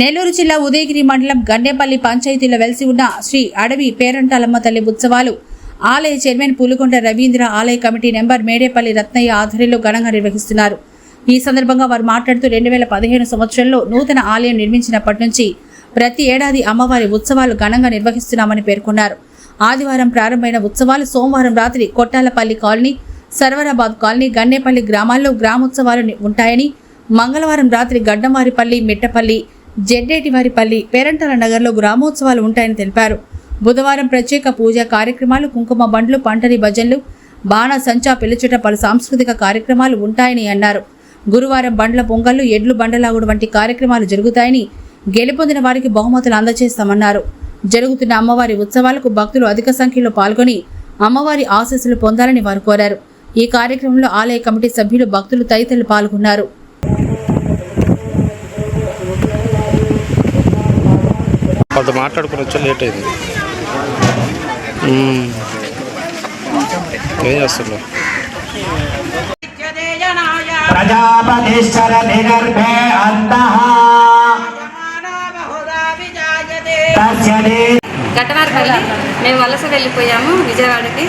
నెల్లూరు జిల్లా ఉదయగిరి మండలం గండేపల్లి పంచాయతీలో వెలిసి ఉన్న శ్రీ అడవి పేరంటాలమ్మ తల్లి ఉత్సవాలు. ఆలయ చైర్మన్ పులుకొండ రవీంద్ర ఆలయ కమిటీ నెంబర్ మేడేపల్లి రత్నయ్య ఆధ్వర్యంలో ఘనంగా నిర్వహిస్తున్నారు. ఈ సందర్భంగా వారు మాట్లాడుతూ రెండు వేల పదిహేను సంవత్సరంలో నూతన ఆలయం నిర్మించినప్పటి నుంచి ప్రతి ఏడాది అమ్మవారి ఉత్సవాలు ఘనంగా నిర్వహిస్తున్నామని పేర్కొన్నారు. ఆదివారం ప్రారంభమైన ఉత్సవాలు సోమవారం రాత్రి కొట్టాలపల్లి కాలనీ సర్వరాబాద్ కాలనీ గన్నేపల్లి గ్రామాల్లో గ్రామోత్సవాలు ఉంటాయని మంగళవారం రాత్రి గడ్డంవారిపల్లి మిట్టపల్లి జెడ్డేటివారిపల్లి పేరంటాల నగర్లో గ్రామోత్సవాలు ఉంటాయని తెలిపారు. బుధవారం ప్రత్యేక పూజా కార్యక్రమాలు కుంకుమ బండ్లు పంటరి భజన్లు బాణ సంచా పిలుచుట పలు సాంస్కృతిక కార్యక్రమాలు ఉంటాయని అన్నారు. గురువారం బండ్ల పొంగళ్ళు ఎడ్లు బండలాగుడు వంటి కార్యక్రమాలు జరుగుతాయని గెలుపొందిన వారికి బహుమతులు అందజేస్తామన్నారు. జరుగుతున్న అమ్మవారి ఉత్సవాలకు భక్తులు అధిక సంఖ్యలో పాల్గొని అమ్మవారి ఆశీస్సులు పొందాలని వారు కోరారు. ఈ కార్యక్రమంలో ఆలయ కమిటీ సభ్యులు భక్తులు తదితరులు పాల్గొన్నారు. కొంత మాట్లాడుకుని వచ్చా లేట్ అయింది. మ్మ్. ఏం చేస్తున్నావు? ప్రజాపతిశ్చర నిగర్భే అంతః. గట్టవారిపల్లి మేము వలస వెళ్ళిపోయాము విజయవాడకి.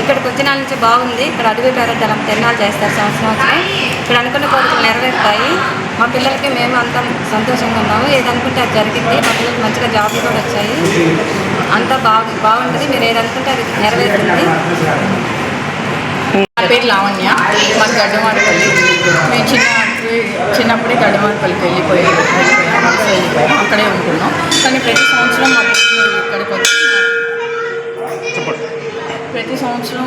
ఇక్కడికి వచ్చిన నాళ్ళ నుంచి బాగుంది. ఇక్కడ అడవి పేరంటలం తిరణాలు చేస్తారు సంవత్సరం సంవత్సరం. ఇక్కడ అనుకున్న కోరికలు నెరవేరుతాయి. మా పిల్లలకి మేము అంతా సంతోషంగా ఉన్నాము. ఏదనుకుంటే అది జరిగింది. మా పిల్లలకి మంచిగా జాబ్లు కూడా వచ్చాయి. అంతా బాగు బాగుంటుంది. మీరు ఏదనుకుంటే అది నెరవేరుతుంది. నా పేరు లావణ్య. మాది గడ్డమాడపల్లి మేము చిన్న చిన్నప్పుడే గడ్డమాడపల్లికి వెళ్ళిపోయి వెళ్ళిపోయాం. వలస వెళ్ళిపోయాం అక్కడే ఉంటున్నాం. కానీ ప్రతి సంవత్సరం మా పిల్లలు ఇక్కడికి వచ్చి ప్రతి సంవత్సరం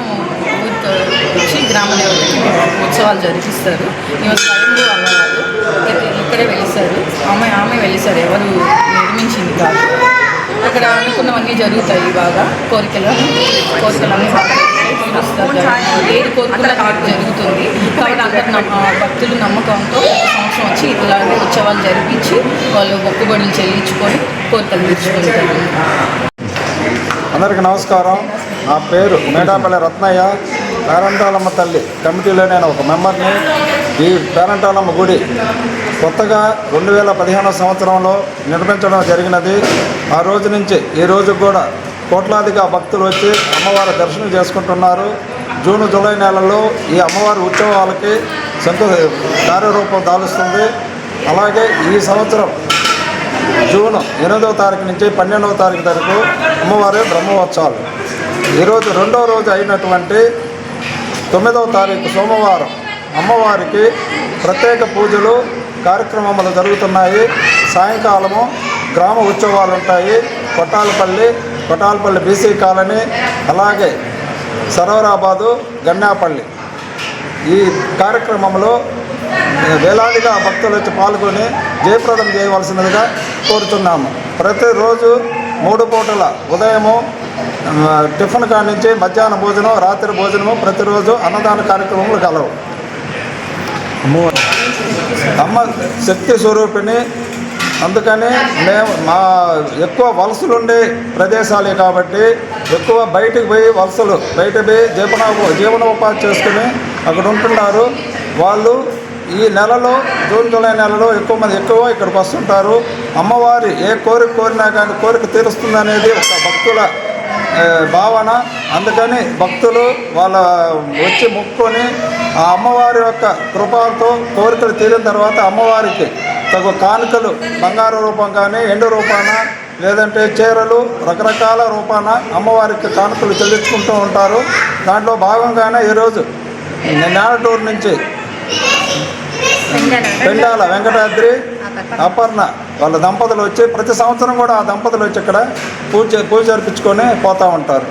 వచ్చి గ్రామ దేవతకి ఉత్సవాలు జరిపిస్తారు ఈమె స్వయంలో అమ్మవారు ఇక్కడే వెలిసారు. ఆమె ఆమె వెలిసారు ఎవరు నిర్మించింది కాదు. అక్కడ అనుకున్నవన్నీ జరుగుతాయి బాగా కోరికలు. కోరికలన్నీ బాగా తీరుస్తారు. ఏది కోరుకున్న కాదు జరుగుతుంది. కాబట్టి అందరు భక్తులు నమ్మకంతో సంవత్సరం వచ్చి ఇలాగే ఉత్సవాలు జరిపించి వాళ్ళు మొక్కుబడులు చెల్లించుకొని కోరికలు తీర్చుకుంటారు. అందరికీ నమస్కారం. నా పేరు మేడాపల్లి రత్నయ్య. పేరంటాలమ్మ తల్లి కమిటీలో నేను ఒక మెంబర్ని. ఈ పేరంటాలమ్మ గుడి కొత్తగా రెండు వేల పదిహేనవ సంవత్సరంలో నిర్మించడం జరిగినది. ఆ రోజు నుంచి ఈ రోజు కూడా కోట్లాదిగా భక్తులు వచ్చి అమ్మవారి దర్శనం చేసుకుంటున్నారు. జూన్ జూలై నెలలో ఈ అమ్మవారి ఉత్సవాలకి సంతో కార్యరూపం దాలుస్తుంది. అలాగే ఈ సంవత్సరం జూన్ ఎనిమిదవ తారీఖు నుంచి పన్నెండవ తారీఖు వరకు అమ్మవారి బ్రహ్మోత్సవాలు. ఈరోజు రెండవ రోజు అయినటువంటి తొమ్మిదవ తారీఖు సోమవారం అమ్మవారికి ప్రత్యేక పూజలు కార్యక్రమాలు జరుగుతున్నాయి. సాయంకాలము గ్రామ ఉత్సవాలు ఉంటాయి. కొట్టాలపల్లి కొట్టాలపల్లి బీసీ కాలనీ అలాగే సరోరాబాదు గన్నాపల్లి ఈ కార్యక్రమంలో వేలాదిగా భక్తులు వచ్చి పాల్గొని జయప్రదం చేయవలసినదిగా కోరుతున్నాము. ప్రతిరోజు మూడు పూటల ఉదయము టిఫిన్ కాడి నుంచి మధ్యాహ్న భోజనం రాత్రి భోజనము ప్రతిరోజు అన్నదాన కార్యక్రమములు కలవు. అమ్మ శక్తి స్వరూపిణి. అందుకని మేము మా ఎక్కువ వలసలు ఉండే ప్రదేశాలే కాబట్టి ఎక్కువ బయటికి పోయి వలసలు బయట పోయి జీవన జీవనోపాధి చేసుకుని అక్కడ ఉంటున్నారు. వాళ్ళు ఈ నెలలో జూన్ జూలై నెలలో ఎక్కువ మంది ఎక్కువ ఇక్కడికి వస్తుంటారు. అమ్మవారి ఏ కోరిక కోరినా కానీ కోరిక తీరుస్తుందనేది ఒక భక్తుల భావన అందుకని భక్తులు వాళ్ళ వచ్చి మొక్కుకొని ఆ అమ్మవారి యొక్క కృపతో కోరికలు తీరిన తర్వాత అమ్మవారికి తగు కానుకలు బంగారు రూపం కానీ ఎండు రూపాన లేదంటే చీరలు రకరకాల రూపాన అమ్మవారికి కానుకలు చెల్లించుకుంటూ ఉంటారు. దాంట్లో భాగంగానే ఈరోజు నేలటూరు నుంచి పెండాల వెంకటాద్రి అపర్ణ వాళ్ళ దంపతులు వచ్చి ప్రతి సంవత్సరం కూడా ఆ దంపతులు వచ్చి ఇక్కడ పూజ పూజ జరిపించుకొని పోతూ ఉంటారు.